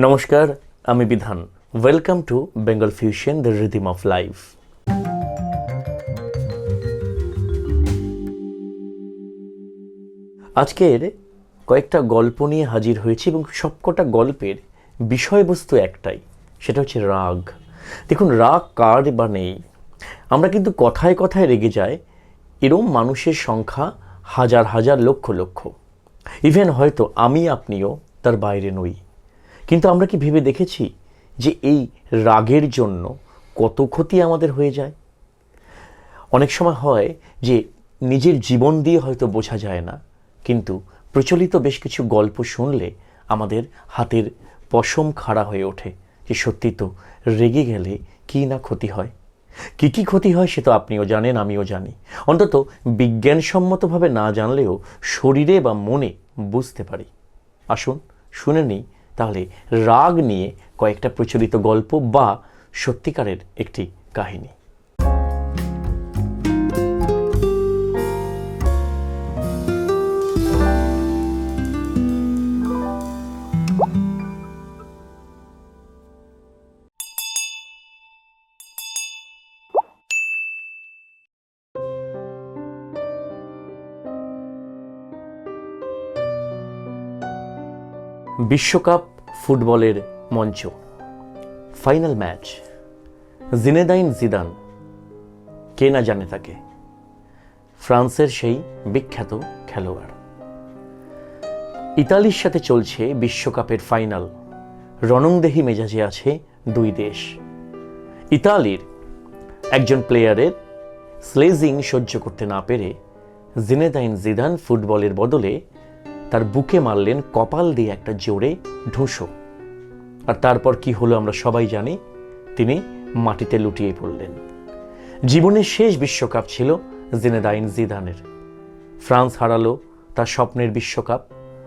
নমস্কার, আমি Bidhan. Welcome to Bengal fusion the rhythm of life আজকের কয়েকটা গল্প নিয়ে হাজির হয়েছি এবং সবকটা গল্পের বিষয়বস্তু একটাই, সেটা হচ্ছে রাগ। দেখুন, রাগ কার বা নেই? আমরা কিন্তু কথায় কথায় রেগে যায় এরম মানুষের সংখ্যা হাজার হাজার লক্ষ লক্ষ। ইভেন হয়তো আমি আপনিও তার বাইরে নই। কিন্তু আমরা কি ভেবে দেখেছি যে এই রাগের জন্য কত ক্ষতি আমাদের হয়ে যায়? অনেক সময় হয় যে নিজের জীবন দিয়ে হয়তো বোঝা যায় না, কিন্তু প্রচলিত বেশ কিছু গল্প শুনলে আমাদের হাতের পশম খাড়া হয়ে ওঠে যে সত্যি তো রেগে গেলে কী না ক্ষতি হয়? কী কী ক্ষতি হয় সে তো আপনিও জানেন, আমিও জানি। অন্তত বিজ্ঞানসম্মতভাবে না জানলেও শরীরে বা মনে বুঝতে পারি। আসুন শুনে নিই তাহলে রাগ নিয়ে কয়েকটা প্রচলিত গল্প বা সত্যিকারের একটি কাহিনী। বিশ্বকাপ ফুটবলের মঞ্চ। Final match. জিনেদাইন জিদান, কে না জানে তাকে। ফ্রান্সের সেই বিখ্যাত খেলোয়াড়। ইতালির সাথে চলছে বিশ্বকাপের ফাইনাল। রণংদেহী মেজাজে আছে দুই দেশ। ইতালির একজন প্লেয়ারের স্লেজিং সহ্য করতে না পেরে জিনেদাইন জিদান ফুটবলের বদলে তার বুকে মারলেন কপাল দিয়ে একটা জোরে ঢুঁসো। আর তারপর কি হলো আমরা সবাই জানি, তিনি মাটিতে লুটিয়ে পড়লেন। জীবনের শেষ বিশ্বকাপ ছিল জিনেদাইন জিদানের। ফ্রান্স হারালো, তার স্বপ্নের বিশ্বকাপ।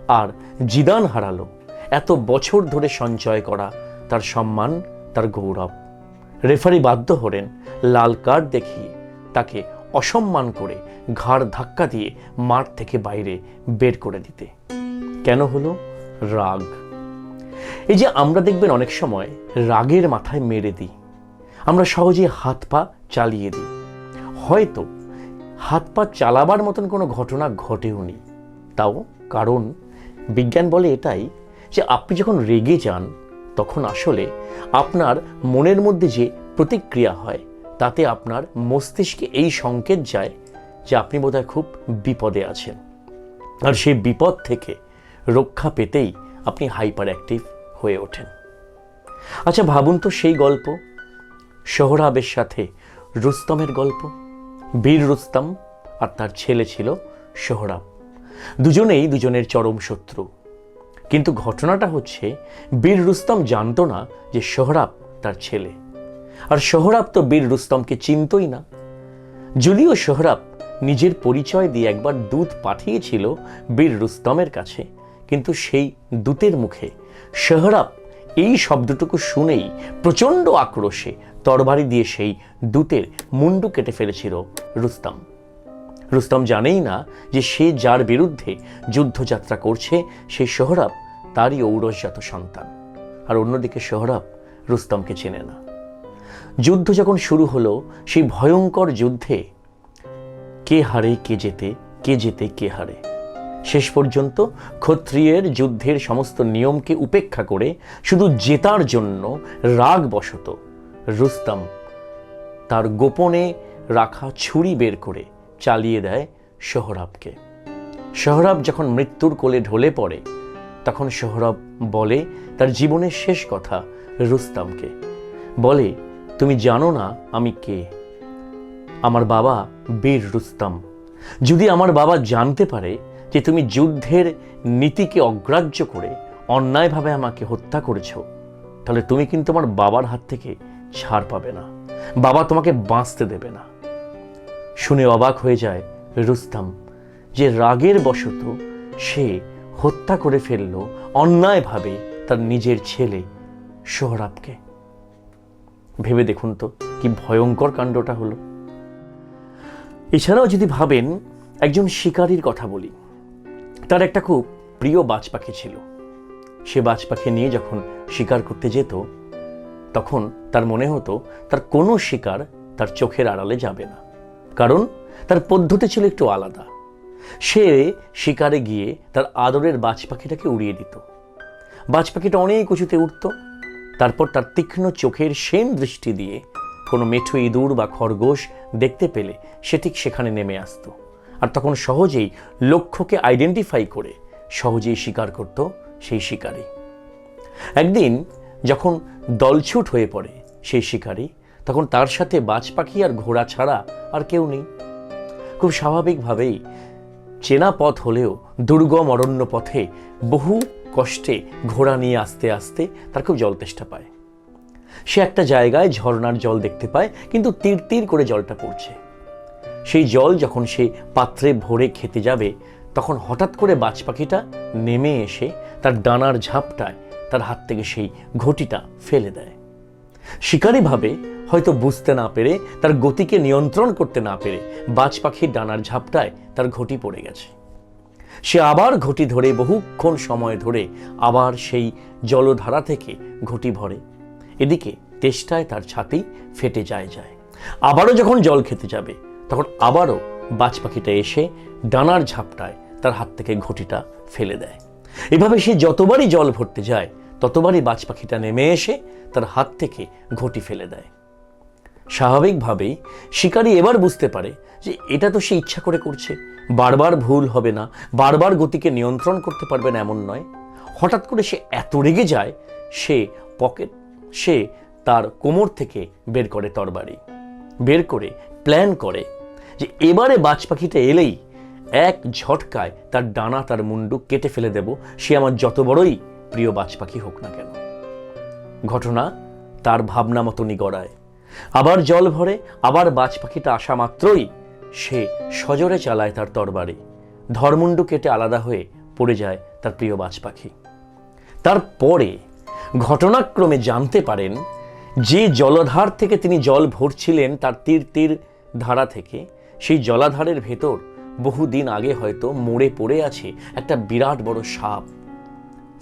আর জিদান হারালো, এত বছর ধরে সঞ্চয় করা তার সম্মান, তার গৌরব। রেফারি বাধ্য হলেন লাল কার্ড দেখিয়ে তাকে অসম্মান করে ঘাড় ধাক্কা দিয়ে মাঠ থেকে বাইরে বের করে দিতে। কেন হলো? রাগ। এই যে আমরা দেখবেন অনেক সময় রাগের মাথায় মেরে দিই। আমরা সহজে হাত পা চালিয়ে দিই। হয়তো হাত পা চালাবার মতন কোনো ঘটনা ঘটেও নি। তাও কারণ বিজ্ঞান বলে এটাই যে আপনি যখন রেগে যান, তখন আসলে আপনার মনের মধ্যে যে প্রতিক্রিয়া হয় তাতে আপনার মস্তিষ্কে এই সংকেত যায় যে আপনি বোধহয় খুব বিপদে আছেন। আর সেই বিপদ থেকে রক্ষা পেতেই আপনি হাইপার অ্যাক্টিভ হয়ে ওঠেন। আচ্ছা ভাবুন তো সেই গল্প। সোহরাবের সাথে রুস্তমের গল্প। বীর রুস্তম আর তার ছেলে ছিল সোহরাব। দুজনেই দুজনের চরম শত্রু। কিন্তু ঘটনাটা হচ্ছে, বীর রুস্তম জানতো না যে সোহরাব তার ছেলে। আর সোহরাব তো বীর রুস্তমকে চিনতই না। যদিও সোহরাব নিজের পরিচয় দিয়ে একবার দূত পাঠিয়েছিল বীর রুস্তমের কাছে, কিন্তু সেই দূতের মুখে সোহরাব এই শব্দটুকু শুনেই প্রচণ্ড আক্রোশে তরবারি দিয়ে সেই দূতের মুন্ডু কেটে ফেলেছিল রুস্তম। রুস্তম জানেই না যে সে যার বিরুদ্ধে যুদ্ধযাত্রা করছে সেই সোহরাব তারই ঔরসজাত সন্তান। আর অন্যদিকে সোহরাব রুস্তমকে চেনে না। যুদ্ধ যখন শুরু হলো, সেই ভয়ঙ্কর যুদ্ধে কে হারে, কে যেতে কে যেতে কে হারে। শেষ পর্যন্ত ক্ষত্রিয়ের যুদ্ধের সমস্ত নিয়মকে উপেক্ষা করে শুধু জেতার জন্য রাগ বশত রুস্তম তার গোপনে রাখা ছুরি বের করে চালিয়ে দেয় সোহরাবকে। সোহরাব যখন মৃত্যুর কোলে ঢলে পড়ে, তখন সোহরাব বলে, তার জীবনের শেষ কথা রুস্তমকে। বলে তুমি জানো না আমি কে? আমার বাবা বীর রুস্তম। যদি আমার বাবা জানতে পারে যে তুমি যুদ্ধের নীতিকে অগ্রাহ্য করে অন্যায়ভাবে আমাকে হত্যা করেছ, তাহলে তুমি কিন্তু আমার বাবার হাত থেকে ছাড় পাবে না। বাবা তোমাকে বাঁচতে দেবে না। শুনে অবাক হয়ে যায় রুস্তম যে রাগের বশত সে হত্যা করে ফেলল অন্যায়ভাবে তার নিজের ছেলে সোহরাবকে। ভেবে দেখুন তো, কি ভয়ঙ্কর কাণ্ডটা হলো। এছাড়াও যদি ভাবেন, একজন শিকারীর কথা বলি। তার একটা খুব প্রিয় বাজ পাখি ছিল। সে বাজ পাখি নিয়ে যখন শিকার করতে যেত, তখন তার মনে হতো তার কোনো শিকার তার চোখের আড়ালে যাবে না। কারণ তার পদ্ধতি ছিল একটু আলাদা। সে শিকারে গিয়ে তার আদরের বাজ পাখিটাকে উড়িয়ে দিত। বাজ পাখিটা অনেক উঁচুতে উঠত তারপর তার তীক্ষ্ণ চোখের সেম দৃষ্টি দিয়ে কোনো মেঠো ইঁদুর বা খরগোশ দেখতে পেলে সে ঠিক সেখানে নেমে আসতো। আর তখন সহজেই লক্ষ্যকে আইডেন্টিফাই করে সহজেই শিকার করত সেই শিকারী। একদিন যখন দলছুট হয়ে পড়ে সেই শিকারী, তখন তার সাথে বাজ পাখি আর ঘোড়া ছাড়া আর কেউ নেই। খুব স্বাভাবিকভাবেই চেনা পথ হলেও দুর্গম অরণ্য পথে বহু কষ্টে ঘোড়া নিয়ে আসতে আসতে তার খুব জল তেষ্টা পায়। সে একটা জায়গায় ঝর্ণার জল দেখতে পায়, কিন্তু তীর তীর করে জলটা পড়ছে। সেই জল যখন সে পাত্রে ভরে খেতে যাবে, তখন হঠাৎ করে বাজ পাখিটা নেমে এসে তার ডানার ঝাপটায় তার হাত থেকে সেই ঘটিটা ফেলে দেয়। শিকারী ভাবে হয়তো বুঝতে না পেরে, তার গতিকে নিয়ন্ত্রণ করতে না পেরে বাজ পাখির ডানার ঝাপটায় তার ঘটি পড়ে গেছে। সে আবার ঘটি ধরে বহুক্ষণ সময় ধরে আবার সেই জলধারা থেকে ঘটি ভরে। এদিকে তেষ্টায় তার ছাতি ফেটে যায় যায়। আবারও যখন জল খেতে যাবে, তখন আবারও বাজ পাখিটা এসে ডানার ঝাপটায় তার হাত থেকে ঘটিটা ফেলে দেয়। এভাবে সে যতবারই জল ভরতে যায়, ততবারই বাজ পাখিটা নেমে এসে তার হাত থেকে ঘটি ফেলে দেয়। স্বাভাবিকভাবেই শিকারী এবার বুঝতে পারে যে এটা তো সে ইচ্ছা করে করছে। বারবার ভুল হবে না, বারবার গতিকে নিয়ন্ত্রণ করতে পারবে না এমন নয়। হঠাৎ করে সে এত রেগে যায়, সে পকেট, সে তার কোমর থেকে বের করে তরবারি। বের করে প্ল্যান করে যে এবারে বাজ পাখিটা এলেই এক ঝটকায় তার ডানা, তার মুন্ডু কেটে ফেলে দেব। সে আমার যত বড়ই প্রিয় বাজ পাখি হোক না কেন। ঘটনা তার ভাবনা মতনই গড়ায়। আবার জল ভরে, আবার বাজ পাখিটা আসা মাত্রই সে সজোরে চালায় তার তরবারি। ধর্মুণ্ডু কেটে আলাদা হয়ে পড়ে যায় তার প্রিয় বাজ পাখি। তারপরে ঘটনাক্রমে জানতে পারেন, যে জলধার থেকে তিনি জল ভরছিলেন তার তীর তীর ধারা থেকে, সেই জলাধারের ভেতর বহুদিন আগে হয়তো মরে পড়ে আছে একটা বিরাট বড় সাপ।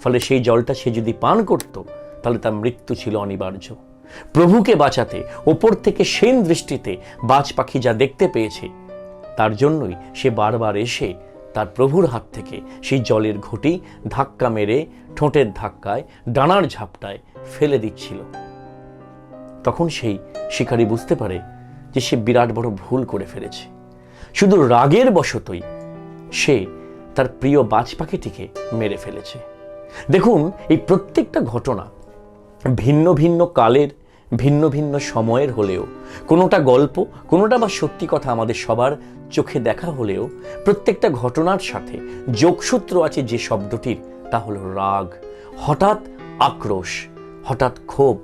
ফলে সেই জলটা সে যদি পান করত, তাহলে তার মৃত্যু ছিল অনিবার্য। প্রভুকে বাঁচাতে, ওপর থেকে সেন দৃষ্টিতে বাজ পাখি যা দেখতে পেয়েছে, তার জন্যই সে বারবার এসে তার প্রভুর হাত থেকে সেই জলের ঘটি ধাক্কা মেরে ঠোঁটের ধাক্কায়, ডানার ঝাপটায় ফেলে দিচ্ছিল। তখন সেই শিকারী বুঝতে পারে যে সে বিরাট বড় ভুল করে ফেলেছে। শুধু রাগের বশতই সে তার প্রিয় বাজ পাখিটিকে মেরে ফেলেছে। দেখুন, এই প্রত্যেকটা ঘটনা ভিন্ন ভিন্ন কালের ভিন্ন ভিন্ন সময়ের হলেও, কোনোটা গল্প, কোনোটা বা সত্যি কথা আমাদের সবার চোখে দেখা হলেও, প্রত্যেকটা ঘটনার সাথে যোগসূত্র আছে যে শব্দটির, তা হলো রাগ, হঠাৎ আক্রোশ, হঠাৎ ক্ষোভ।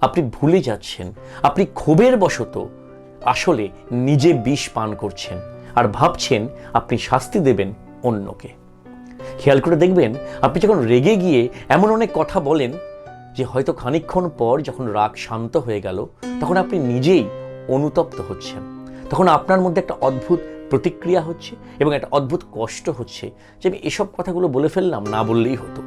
আপনি ভুলে যাচ্ছেন, আপনি ক্ষোভের বশত আসলে নিজে বিষ পান করছেন আর ভাবছেন আপনি শাস্তি দেবেন অন্যকে। খেয়াল করে দেখবেন, আপনি যখন রেগে গিয়ে এমন অনেক কথা বলেন যে হয়তো খানিকক্ষণ পর যখন রাগ শান্ত হয়ে গেল, তখন আপনি নিজেই অনুতপ্ত হচ্ছেন। তখন আপনার মধ্যে একটা অদ্ভুত প্রতিক্রিয়া হচ্ছে এবং একটা অদ্ভুত কষ্ট হচ্ছে যে আমি এসব কথাগুলো বলে ফেললাম, না বললেই হতো।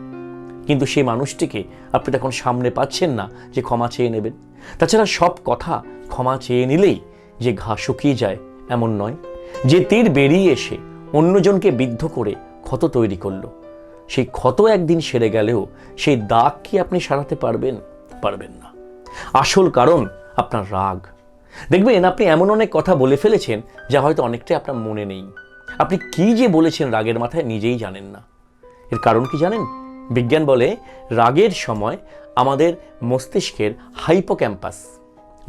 কিন্তু সেই মানুষটিকে আপনি তখন সামনে পাচ্ছেন না যে ক্ষমা চেয়ে নেবেন। তাছাড়া সব কথা ক্ষমা চেয়ে নিলেই যে ঘা শুকিয়ে যায় এমন নয়। যে তীর বেরিয়ে এসে অন্যজনকে বিদ্ধ করে ক্ষত তৈরি করল। সেই ক্ষত একদিন সেরে গেলেও সেই দাগ কি আপনি সারাতে পারবেন? পারবেন না। আসল কারণ আপনার রাগ। দেখবেন, আপনি এমন অনেক কথা বলে ফেলেছেন যা হয়তো অনেকটাই আপনার মনে নেই। আপনি কি যে বলেছেন রাগের মাথায় নিজেই জানেন না। এর কারণ কি জানেন? বিজ্ঞান বলে, রাগের সময় আমাদের মস্তিষ্কের হাইপো ক্যাম্পাস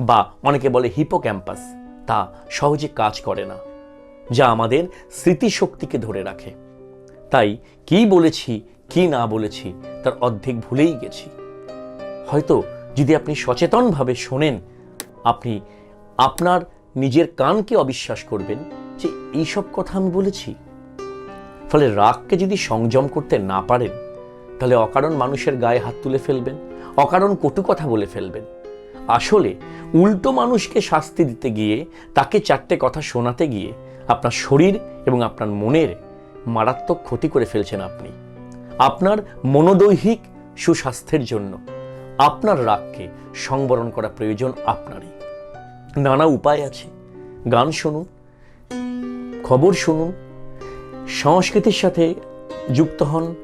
বা অনেকে বলে হিপো ক্যাম্পাস তা সহজে কাজ করে না, যা আমাদের স্মৃতিশক্তিকে ধরে রাখে। তাই কি বলেছি, কি না বলেছি, তার অর্ধেক ভুলেই গেছি। হয়তো যদি আপনি সচেতনভাবে শোনেন, আপনি আপনার নিজের কানকে অবিশ্বাস করবেন যে এইসব কথা আমি বলেছি। ফলে রাগকে যদি সংযম করতে না পারেন, তাহলে অকারণ মানুষের গায়ে হাত তুলে ফেলবেন, অকারণ কটু কথা বলে ফেলবেন। আসলে উল্টো মানুষকে শাস্তি দিতে গিয়ে, তাকে চারটে কথা শোনাতে গিয়ে আপনার শরীর এবং আপনার মনের মারাত্মক ক্ষতি করে ফেলছেন আপনি। আপনার মনোদৈহিক সুস্বাস্থ্যের জন্য আপনার রাগকে সংবরণ করা প্রয়োজন আপনারই। নানা উপায় আছে। গান শুনুন, খবর শুনুন, সংস্কৃতির সাথে যুক্ত হন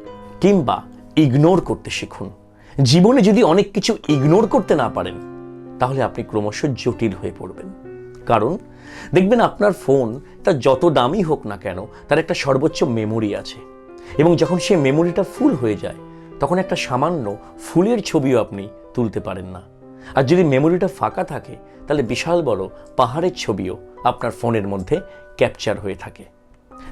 কিংবা ইগনোর করতে শিখুন। জীবনে যদি অনেক কিছু ইগনোর করতে না পারেন, তাহলে আপনি ক্রমশ জটিল হয়ে পড়বেন। কারণ দেখবেন আপনার ফোন তার যত দামি হোক না কেন, তার একটা সর্বোচ্চ মেমোরি আছে। এবং যখন সেই মেমোরিটা ফুল হয়ে যায়, তখন একটা সামান্য ফুলের ছবিও আপনি তুলতে পারেন না। আর যদি মেমোরিটা ফাঁকা থাকে, তাহলে বিশাল বড় পাহাড়ের ছবিও আপনার ফোনের মধ্যে ক্যাপচার হয়ে থাকে।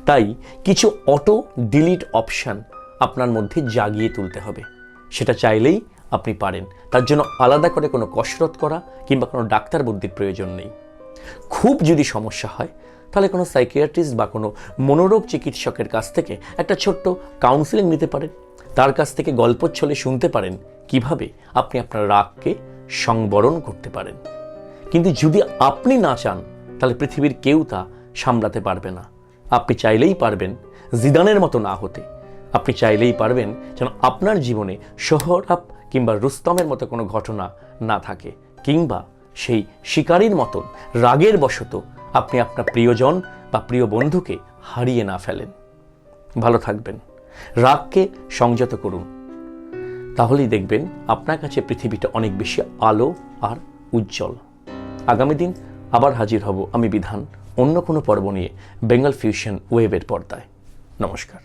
তাই কিছু অটো ডিলিট অপশান আপনার মধ্যে জাগিয়ে তুলতে হবে। সেটা চাইলেই আপনি পারেন। তার জন্য আলাদা করে কোনো কসরত করা কিংবা কোনো ডাক্তার বুদ্ধির প্রয়োজন নেই। খুব যদি সমস্যা হয়, তাহলে কোনো সাইকিয়াট্রিস্ট বা কোনো মনোরোগ চিকিৎসকের কাছ থেকে একটা ছোট্ট কাউন্সিলিং নিতে পারেন। তার কাছ থেকে গল্পচ্ছলে শুনতে পারেন কীভাবে আপনি আপনার রাগকে সংবরণ করতে পারেন। কিন্তু যদি আপনি না চান, তাহলে পৃথিবীর কেউ তা সামলাতে পারবে না। আপনি চাইলেই পারবেন জিদানের মতো না হতে। আপনি চাইলেই পারবেন যেন আপনার জীবনে শহরাব কিংবা রুস্তমের মতো কোনো ঘটনা না থাকে, কিংবা সেই শিকারীর মতন রাগের বশত আপনি আপনার প্রিয়জন বা প্রিয় বন্ধুকে হারিয়ে না ফেলেন। ভালো থাকবেন। রাগকে সংযত করুন। তাহলেই দেখবেন আপনার কাছে পৃথিবীটা অনেক বেশি আলো আর উজ্জ্বল। আগামী দিন আবার হাজির হব আমি বিধান অন্য কোনো পর্ব নিয়ে বেঙ্গল ফিউশন ওয়েবের পর্দায়। নমস্কার।